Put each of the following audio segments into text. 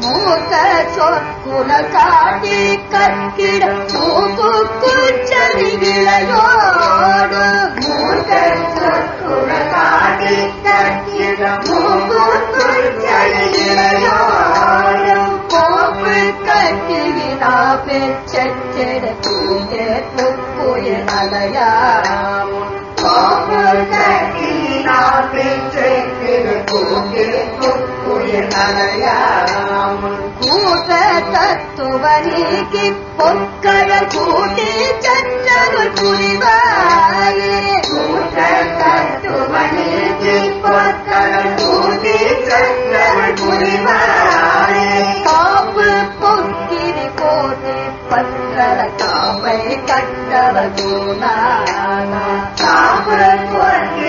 மூத்த சொற்குல காட்டி கற்கிட மூக்குக்குள் செவிகிளையோடு மூத்த சொற்குல காட்டி கற்கிட மூக்குக்குள் செவிகிளையோடு கோப்பு கட்டினா பெற்றெட கூட்ட தத்துவ நீக்கி பொற்கழ கூட்டி சற்றருள் புரிவாயே கூட்ட தத்துவ நீக்கி பொற்கழ கூட்டி சற்றருள் புரிவாயே காப்பு பொக்கிரி கோட்டி பற்றல காப்பை கட்டவ குருநாதா காப்பு பொக்கிரி கோட்டி பற்றல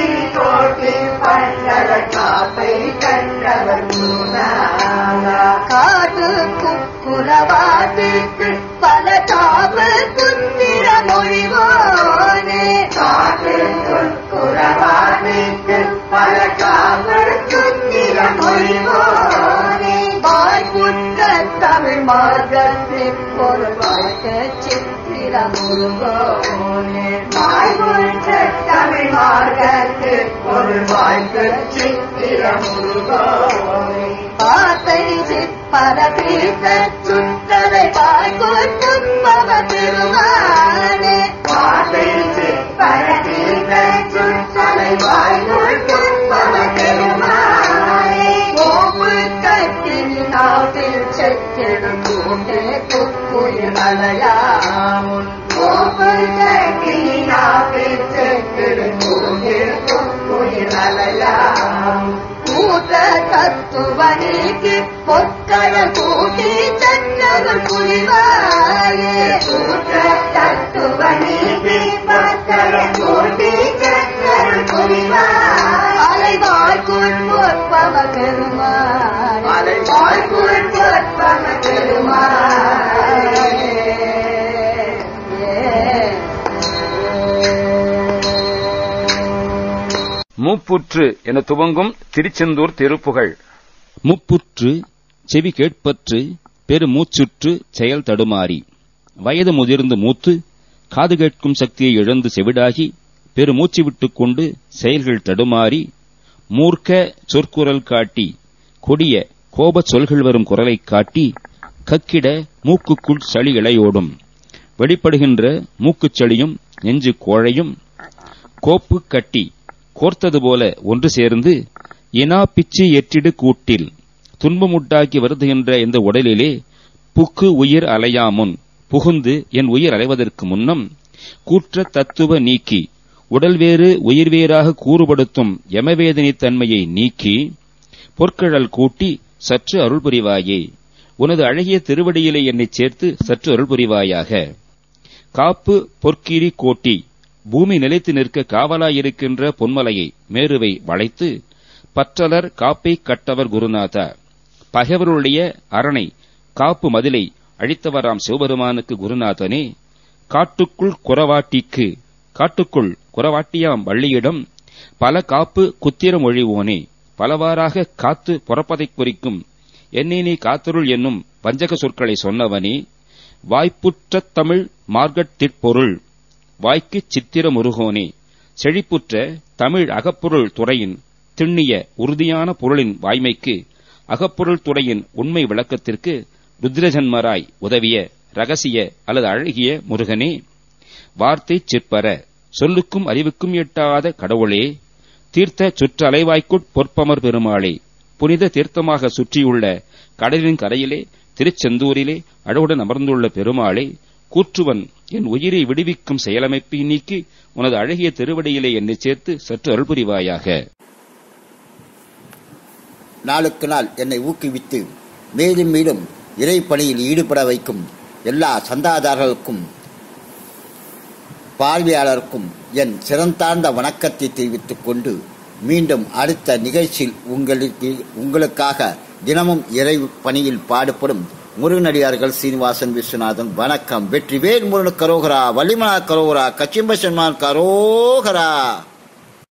காப்பை கட்டவ குருநாதா காட்டு குக்குரவாட்டுக்கு பல காப்பு குத்திர மொழிவோனே. காட்டு குக்குரவாட்டுக்கு பல காப்பு குத்திர மொழிவோனே. வாய்ப்புற்ற தமிழ் மார்க்கத்தில் பொருள் வாழ்க்க சித்திர முருகோனே தமிழ் மார்க்கத்தில் பொருள் பாத்தை சிற்பர பீத்த சுற்றரை வாய்க்கொட்டும் பவ திருமானே பாத்தை சிற்பர பீத்த சுற்றரை வாய்க்கொட்டும் பவ திருமானே கோப்பு நாட்டில் செட்டிடும் கூட்டே குக்குயில் மலையா கூட்டி புரிவாயே. கூட்ட கூட்டி புரிவாய் பெருமாள் பெருமாள் மூப்புற்று என துவங்கும் திருச்செந்தூர் திருப்புகழ். முப்புற்று செவி கேட்பற்று பெருமூச்சுற்று செயல் தடுமாறி. வயது முதிர்ந்து மூத்து காது கேட்கும் சக்தியை இழந்து செவிடாகி பெருமூச்சு விட்டுக் கொண்டு செயல்கள் தடுமாறி மூர்க்க சொற்குரல் காட்டி கொடிய கோபச் சொல்கள் வரும் குரலைக் காட்டி கக்கிட மூக்குக்குள் சளி இளையோடும் வெளிப்படுகின்ற மூக்குச் சளியும் நெஞ்சு கோழையும் கோப்பு கட்டி கோர்த்தது போல ஒன்று சேர்ந்து இனா பிச்சு எற்றிடு கூட்டில். துன்பமுட்டாக்கி வருதுகின்ற இந்த உடலிலே புக்கு உயிர் அலையாமுன். புகுந்து என் உயிர் அலைவதற்கு முன்னம் கூற்ற தத்துவ நீக்கி. உடல் வேறு உயிர் வேறாக கூறுபடுத்தும் யமவேதனை தன்மையை நீக்கி. பொற்கழல் கூட்டி சற்று அருள் புரிவாயே. உனது அழகிய திருவடியிலே என்னை சேர்த்து சற்று அருள் புரிவாயாக. காப்பு பொற்கிரி கோட்டி. பூமி நிலைத்து நிற்க காவலாயிருக்கின்ற பொன்மலையை மேருவை வளைத்து பற்றலர் காப்பை கட்டவர் குருநாதா. பகைவருடைய அரணை காப்பு மதிலை அழித்தவராம் சிவபெருமானுக்கு குருநாதனே. காட்டுக்குள் குறவாட்டிக்கு காட்டுக்குள் குறவாட்டியாம் வள்ளியிடம் பல காப்பு குத்திரம் ஒழிவோனே. பலவாறாக காத்து புறப்பதைக் குறிக்கும். என்னை நீ காத்தருள் என்னும் வஞ்சக சொற்களை சொன்னவனே. வாய்ப்புற்ற தமிழ் மார்க்கட்டிற்பொருள் வாய்க்குச் சித்திர முருகோனே செழிப்புற்ற தமிழ் அகப்பொருள் துறையின் திண்ணிய உறுதியான பொருளின் வாய்மைக்கு அகப்பொருள் துறையின் உண்மை விளக்கத்திற்கு ருத்ரஜன்மராய் உதவிய ரகசிய அல்லது அழகிய முருகனே வார்த்தை சிற்பர சொல்லுக்கும் அறிவுக்கும் எட்டாத கடவுளே தீர்த்த சுற்றலைவாய்க்குட் பொற்பமர் பெருமாளே புனித தீர்த்தமாக சுற்றியுள்ள கடலின் கரையிலே திருச்செந்தூரிலே அழகுடன் அமர்ந்துள்ள பெருமாளே கூற்றுவன் என் உயிரை விடுவிக்கும் செயலமைப்பை நீக்கி உனது அழகிய திருவடியிலே என்னை சேர்த்து சற்று அருள் புரிவாயாக நாளுக்கு நாள் என்னை ஊக்குவித்து மேலும் மேலும் இறை பணியில் ஈடுபட வைக்கும் எல்லா சந்தாதாரர்களுக்கும் பார்வையாளருக்கும் என் சிறந்தார்ந்த வணக்கத்தை தெரிவித்துக் கொண்டு மீண்டும் அடுத்த நிகழ்ச்சியில் உங்களுக்கு உங்களுக்காக தினமும் இறை பணியில் பாடுபடும் முருகனடியார்கள் சீனிவாசன் விஸ்வநாதன். வணக்கம். வெற்றி வேல் முருகன் கரோகரா வள்ளிமலா கரோகரா கச்சிம்பசன்மான் கரோகரா.